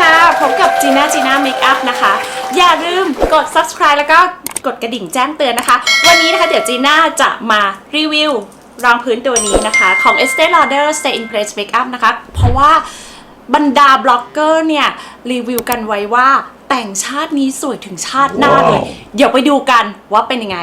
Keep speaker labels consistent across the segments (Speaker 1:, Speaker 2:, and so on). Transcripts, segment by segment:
Speaker 1: ค่ะพบกับจีน่าจีน่าเมคอัพนะคะ อย่าลืมกด subscribe แล้วก็กดกระดิ่งแจ้งเตือนนะคะ วันนี้นะคะเดี๋ยวจีน่าจะมารีวิวรองพื้นตัวนี้นะคะ ของ Estee Lauder Stay in Place Makeup นะคะ เพราะว่าบรรดาบล็อกเกอร์เนี่ย รีวิวกันไว้ว่าแต่งชาตินี้สวยถึงชาติหน้าเลย เดี๋ยวไปดูกันว่าเป็นยังไง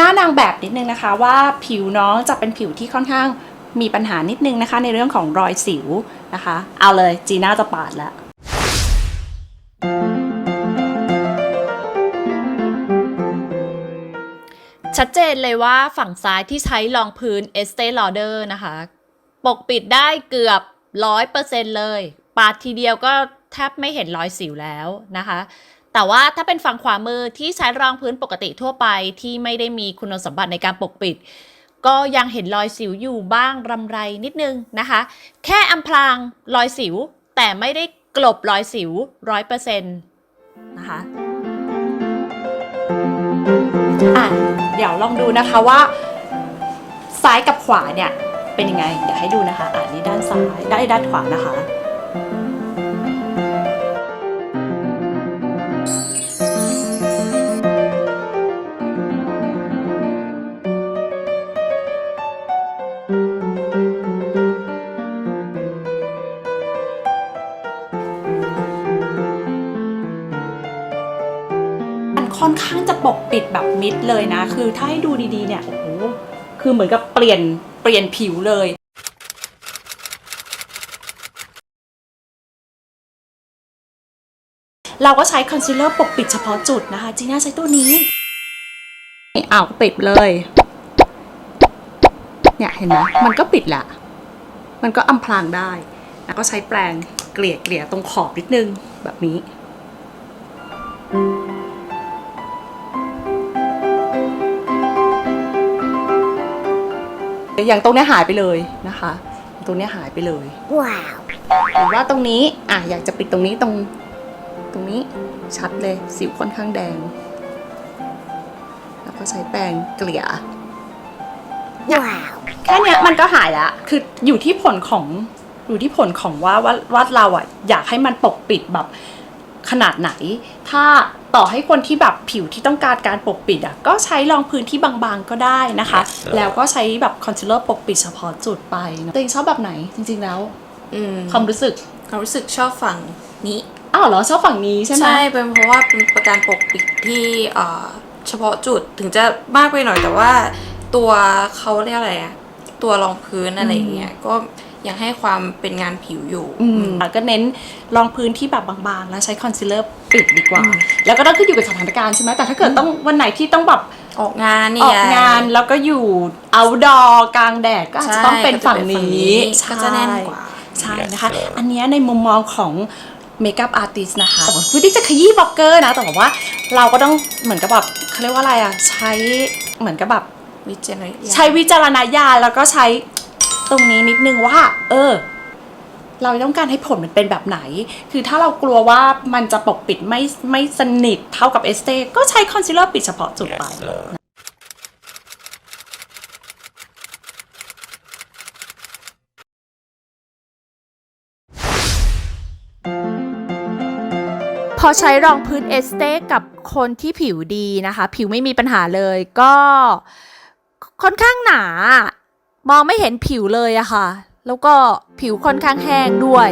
Speaker 1: หน้านางแบบนิดนึงนะคะว่าผิวน้องจะเป็นผิวที่ค่อนข้างมีปัญหานิดนึงนะคะ ในเรื่องของรอยสิวนะคะ เอาเลยจีน่าจะปาดแล้ว
Speaker 2: ชัดเจนเลยว่าฝั่งซ้ายที่ใช้รองพื้น Estee Lauder นะคะ ปกปิดได้เกือบ 100%เลย ปาดทีเดียวก็แทบไม่เห็นรอยสิวแล้วนะคะ แต่ว่าถ้าเป็นฝั่งขวามือที่ใช้รองพื้นปกติทั่วไปที่ไม่ได้มีคุณสมบัติในการปกปิด ก็ยังเห็นรอยสิวอยู่บ้างรำไรนิดนึงนะคะ แค่อำพรางรอยสิว แต่ไม่ได้กลบรอยสิวร้อยเปอร์เซ็นต์นะคะ
Speaker 1: อะเดี๋ยวลองดูนะคะว่า ซ้ายกับขวาเนี่ยเป็นยังไง เดี๋ยวให้ดูนะคะ อะนี่ด้านซ้ายด้ด้านขวานะคะ ค่อนข้างจะปกปิดแบบมิดเลยนะ คือถ้าให้ดูดีๆเนี่ยโอ้โหคือเหมือนกับเปลี่ยนเปลี่ยนผิวเลยเราก็ใช้คอนซีลเลอร์ปกปิดเฉพาะจุดนะคะ จีน่าใช้ตัวนี้อ้าวปิดเลย เนี่ยเห็นไหมมันก็ปิดละมันก็อำพรางได้ แล้วก็ใช้แปรงเกลี่ยเกลี่ยตรงขอบนิดนึงแบบนี้ อย่างตรงเนี้ยหายไปเลยนะคะ ตรงเนี้ยหายไปเลย
Speaker 3: ว้าว
Speaker 1: หรือว่าตรงนี้อะอยากจะปิดตรงนี้ตรง ตรงนี้ชัดเลยสิวค่อนข้างแดง แล้วก็ใช้แปรงเกลี่ย
Speaker 3: ว้าว
Speaker 1: แค่เนี้ยมันก็หายละคืออยู่ที่ผลของอยู่ที่ผลของว่าว่าว่าเราอะอยากให้มันปกปิดแบบ ขนาดไหน ถ้าต่อให้คนที่แบบผิวที่ต้องการการปกปิดอะก็ใช้รองพื้นที่บางๆก็ได้นะคะ แล้วก็ใช้แบบคอนซีลเลอร์ปกปิดเฉพาะจุดไปนะตัวเองชอบแบบไหนจริง ๆแล้ว
Speaker 4: อืม
Speaker 1: ความรู้สึก
Speaker 4: ความรู้สึกชอบฝั่งนี้
Speaker 1: อ้าวเหรอชอบฝั่งนี้ใช่ไหม
Speaker 4: ใช่เป็นเพราะว่าเป็นประการปกปิดที่เอ่อเฉพาะจุดถึงจะมากไปหน่อยแต่ว่าตัวเขาเรียกอะไรอะตัวรองพื้นอะไรอย่างเงี้ยก็ ยังให้ความเป็นงานผิวอยู่
Speaker 1: อืมก็เน้นรองพื้นที่แบบบางๆ แล้วใช้คอนซีลเลอร์ปิดดีกว่า แล้วก็ต้องขึ้นอยู่กับสถานการณ์ใช่ไหมแต่ถ้าเกิดต้องวันไหนที่ต้องแบบ
Speaker 4: ออกงาน
Speaker 1: อ
Speaker 4: นี่
Speaker 1: อกงานแล้วก็อยู่ outdoor กลางแดดก็อาจจะต้องเป็นฝั่งนี้
Speaker 4: ก็จะแน่นกว่า
Speaker 1: ใช่นะคะ อันเนี้ยในมุมมองของเมคอัพอาร์ติสนะคะวิธีจะขยี้บล็อกเกอร์นะ แต่แบบว่าเราก็ต้องเหมือนกับแบบเขาเรียกว่าอะไรอะ ใช้เหมือนกับแบบ
Speaker 4: วิจารณญาณ
Speaker 1: ใช้วิจารณญาณแล้วก็ใช้ ตรงนี้นิดนึงว่า เออ เราต้องการให้ผลมันเป็นแบบไหน คือถ้าเรากลัวว่ามันจะปกปิดไม่ไม่สนิทเท่ากับเอสเตก็ใช้คอนซีลเลอร์ปิดเฉพาะจุดไป
Speaker 2: พอใช้รองพื้นเอสเต้กับคนที่ผิวดีนะคะ ผิวไม่มีปัญหาเลยก็ค่อนข้างหนา มองไม่เห็นผิวเลยอะค่ะ แล้วก็ผิวค่อนข้างแห้งด้วย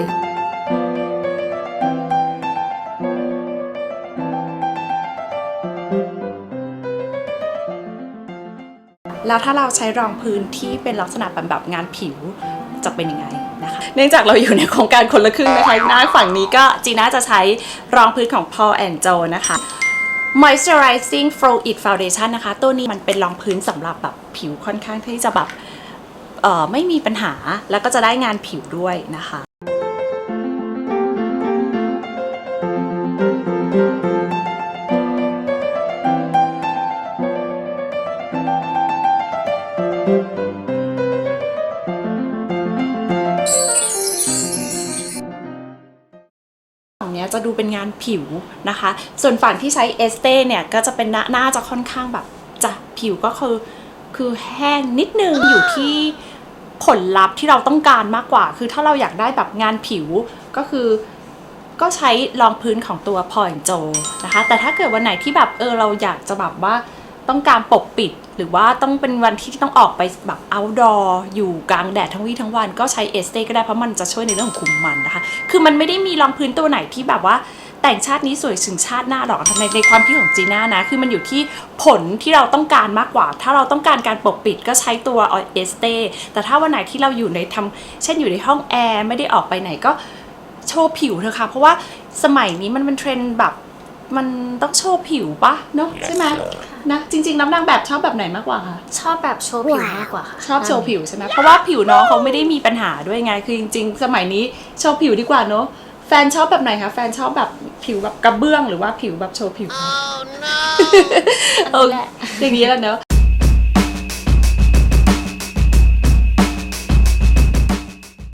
Speaker 1: แล้วถ้าเราใช้รองพื้นที่เป็นลักษณะแบบงานผิวจะเป็นยังไงนะคะเนื่องจากเราอยู่ในโครงการคนละครึ่งนะคะหน้าฝั่งนี้ก็จีน่าจะใช้รองพื้นของ Paul and Joe นะคะ Moisturizing Fluid Foundation นะคะ ตัวนี้มันเป็นรองพื้นสำหรับแบบผิวค่อนข้างที่จะแบบ ไม่มีปัญหาแล้วก็จะได้งานผิวด้วยนะคะเนี้ยจะดูเป็นงานผิวนะคะ ส่วนฝั่งที่ใช้เอสเต้เนี่ย ก็จะเป็นหน้าหน้าจะค่อนข้างแบบจะผิวก็คือ คือแห้งนิดนึงอยู่ที่ผลลัพธ์ที่เราต้องการมากกว่า คือถ้าเราอยากได้แบบงานผิวก็คือก็ใช้รองพื้นของตัวพอยโจนะคะ แต่ถ้าเกิดวันไหนที่แบบเออเราอยากจะแบบว่าต้องการปกปิด หรือว่าต้องเป็นวันที่ต้องออกไปแบบ outdoor อยู่กลางแดดทั้งวี่ทั้งวัน ก็ใช้เอสเตก็ได้เพราะมันจะช่วยในเรื่องของคุมมันนะคะ คือมันไม่ได้มีรองพื้นตัวไหนที่แบบว่า แต่งชาตินี้สวยถึงชาติหน้าหรอกในในความคิดของจีน่านะ คือมันอยู่ที่ผลที่เราต้องการมากกว่า ถ้าเราต้องการการปกปิดก็ใช้ตัวเอสเต้แต่ถ้าวันไหนที่เราอยู่ในทำเช่นอยู่ในห้องแอร์ไม่ได้ออกไปไหนก็โชว์ผิวเถอะค่ะ เพราะว่าสมัยนี้มันเป็นเทรนด์แบบมันต้องโชว์ผิวปะเนอะใช่ไหมนะจริงๆน้ำนางแบบชอบแบบไหนมากกว่าคะ
Speaker 3: ชอบแบบโชว์ผิวมากกว่าค่ะ
Speaker 1: ชอบโชว์ผิวใช่ไหมเพราะว่าผิวน้องเขาไม่ได้มีปัญหาด้วยไงคือจริง ๆ สมัยนี้โชว์ผิวดีกว่าเนอะ แฟนชอบแบบไหนคะ แฟนชอบแบบผิวแบบกระเบื้องหรือว่าผิวแบบโชว์ผิว
Speaker 3: อันนี้แหละ
Speaker 1: อย่างนี้แหละเนอะ